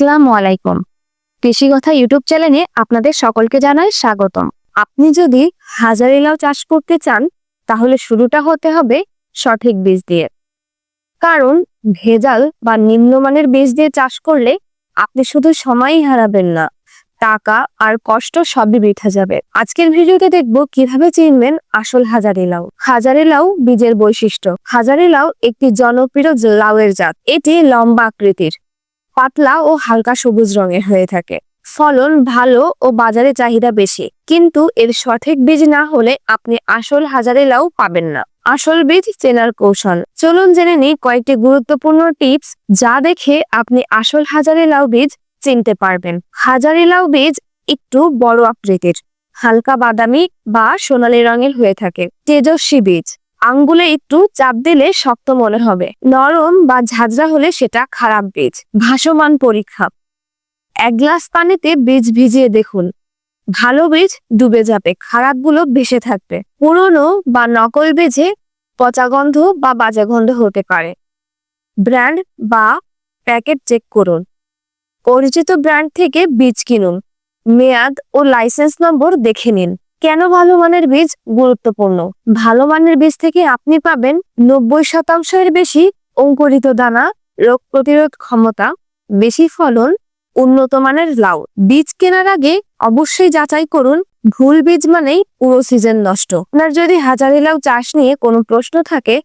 আসসালামু আলাইকুম। কৃষি কথা ইউটিউব চ্যানেলে আপনাদের সকলকে জানাই স্বাগতম। আপনি যদি হাজারি লাউ চাষ করতে চান, তাহলে শুরুটা হতে হবে সঠিক বীজ দিয়ে। কারণ ভেজাল বা নিম্নমানের বীজ দিয়ে চাষ করলে আপনি শুধু সময়ই হারাবেন না, টাকা আর কষ্ট সবই বৃথা যাবে। আজকের ভিডিওতে দেখব কীভাবে চিনবেন আসল হাজারি লাউ হাজারি লাউ বীজের বৈশিষ্ট্য। হাজারি লাউ একটি জনপ্রিয় লাউয়ের জাত। এটি লম্বা আকৃতির। পাতলা ও হালকা সবুজ রঙের হয়ে থাকে। ফলন ভালো ও বাজারে চাহিদা বেশি, কিন্তু এর সঠিক বীজ না হলে আপনি আসল হাজারে লাউ পাবেন না। আসল বীজ চেনার কৌশল। চলুন জেনে নিই কয়েকটি গুরুত্বপূর্ণ টিপস যা দেখে আপনি আসল হাজারে লাউ বীজ চিনতে পারবেন। হাজারি লাউ বীজ একটু বড় আকৃতির, হালকা বাদামি বা সোনালী রঙের হয়ে থাকে। তেজস্বী বীজ। আঙ্গুলে একটু চাপ দিলে শক্ত মনে হবে। নরম বা ঝাঁঝরা হলে সেটা খারাপ বীজ। ভাসমান পরীক্ষা। এক গ্লাস পানিতে বীজ ভিজিয়ে দেখুন। ভালো বীজ ডুবে যাবে, খারাপগুলো ভেসে থাকবে। পুরনো বা নকল বীজে পচা গন্ধ বা বাজে গন্ধ হতে পারে। ব্র্যান্ড বা প্যাকেট চেক করুন। পরিচিত ব্র্যান্ড থেকে বীজ কিনুন। মেয়াদ ও লাইসেন্স নম্বর দেখে নিন। কেন ভালো মানের বীজ গুরুত্বপূর্ণ? ভালো মানের বীজ থেকে আপনি পাবেন নব্বই শতাংশের বেশি অঙ্কুরিত দানা, রোগ প্রতিরোধ ক্ষমতা, বেশি ফলন, উন্নত মানের লাউ। বীজ কেনার আগে অবশ্যই যাচাই করুন, ভুল বীজ মানেই পুরো সিজন নষ্ট। আপনার যদি হাজারি লাউ চাষ নিয়ে কোনো প্রশ্ন থাকে,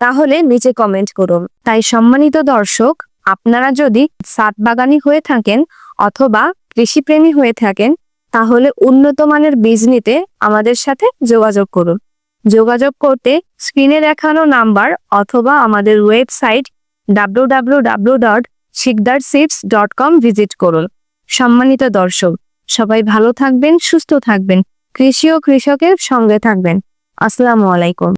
তাহলে নিচে কমেন্ট করুন। তাই সম্মানিত দর্শক, আপনারা যদি সাত বাগানি হয়ে থাকেন অথবা কৃষিপ্রেমী হয়ে থাকেন তাহলে উন্নত মানের বীজ নিতে আমাদের সাথে যোগাযোগ করুন। যোগাযোগ করতে স্ক্রিনে দেখানো নাম্বার অথবা আমাদের website W W W dot dot com visit করুন। সম্মানিত দর্শক, সবাই ভালো থাকবেন, সুস্থ থাকবেন। কৃষি ও কৃষকের সঙ্গে থাকবেন। আসসালামু আলাইকুম।